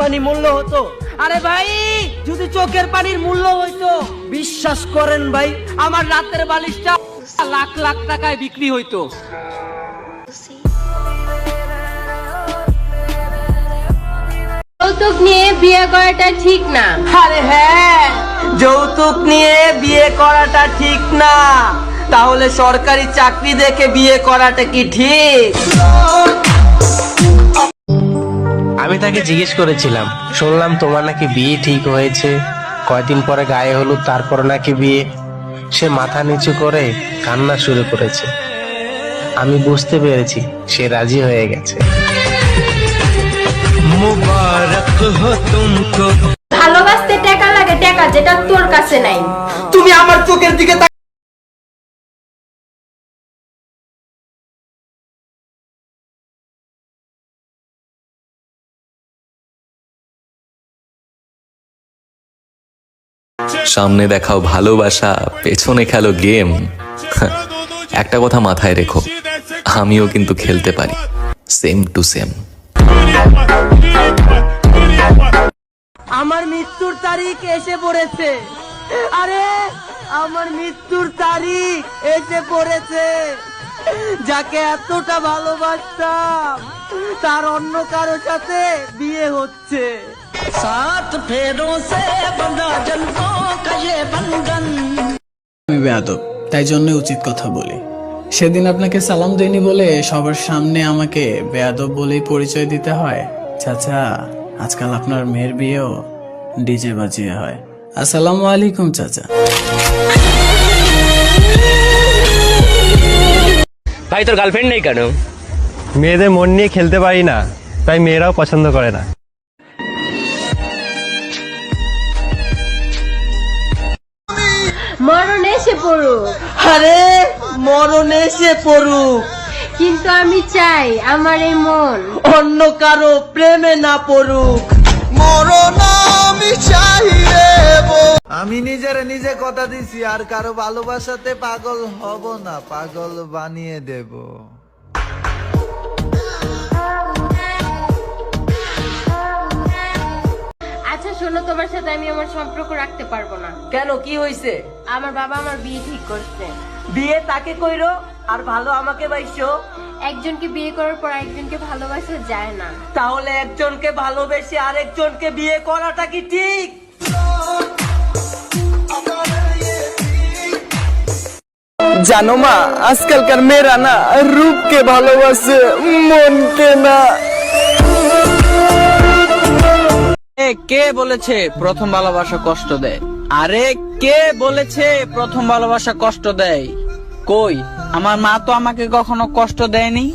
পানি মূল্য হতো। আরে ভাই যদি চোখের পানির মূল্য হইতো বিশ্বাস করেন ভাই আমার রাতের বালিশটা লাখ লাখ টাকায় বিক্রি হইতো। যৌতুক নিয়ে বিয়ে করাটা ঠিক না। আরে হ্যাঁ যৌতুক নিয়ে বিয়ে করাটা ঠিক না। তাহলে সরকারি চাকরি দেখে বিয়ে করাটা কি ঠিক? আমি তাকে জিজ্ঞেস করেছিলাম শুনলাম তোমার নাকি বিয়ে ঠিক হয়েছে। কয়দিন পরে গায়ে হলুদ তারপর নাকি বিয়ে। সে মাথা নিচু করে কান্না শুরু করেছে। আমি বুঝতে পেরেছি সে রাজি হয়ে গেছে। ভালোবাসতে টাকা লাগে টাকা যেটা তোর কাছে নাই। তুমি আমার চোখের দিকে সামনে দেখাও ভালোবাসা, পেছনে খেলো গেম। একটা কথা মাথায় রেখো, আমিও কিন্তু খেলতে পারি। সেম টু সেম আমার মৃত্যুর তারিখ এসে পড়েছে। আরে, আমার মৃত্যুর তারিখ এসে পড়েছে। যাকে এতটা ভালোবাসতাম, তার অন্য কারও সাথে বিয়ে হচ্ছে। সাত ফেরো সে বন্ধা জন্মোं का ये बंधन আমি বেয়াদব তাই জন্য উচিত কথা বলি সেদিন আপনাকে সালাম দেয়নি বলে সবার সামনে আমাকে বেয়াদব বলেই পরিচয় দিতে হয় চাচা আজকাল আপনার মেয়ের বিয়েও ডিজে বাজিয়ে হয় আসসালামু আলাইকুম চাচা ভাই তোর গার্লফ্রেন্ড নেই কেন মেয়েদের মন নিয়ে খেলতে পারি না তাই মেয়েরাও পছন্দ করে না এসে পড়ুক। আরে মরণ এসে পড়ুক। কিন্তু আমি চাই আমার এই মন। অন্য কারও প্রেমে না পড়ুক। আমি নিজের নিজে কথা দিছি আর কারও ভালোবাসাতে পাগল হব না পাগল বানিয়ে দেব। শোনো তোমার সাথে আমি আমার সম্পর্ক রাখতে পারব না। কেন কি হইছে? আমার বাবা আমার বিয়ে ঠিক করছে। বিয়ে তাকে কইরো আর ভালো আমাকে বাইসো? একজনকে বিয়ে করার পর একজনকে ভালোবাসা যায় না। তাহলে একজনকে ভালোবেসে আরেকজনকে বিয়ে করাটা কি ঠিক? জানো মা আজকালকার মেয়েরা না রূপকে ভালোবাসে মনকে না কে বলেছে প্রথম ভালোবাসা কষ্ট দেয়? আরে কে বলেছে প্রথম ভালোবাসা কষ্ট দেয়? কই? আমার মা তো আমাকে কখনো কষ্ট দেয়নি?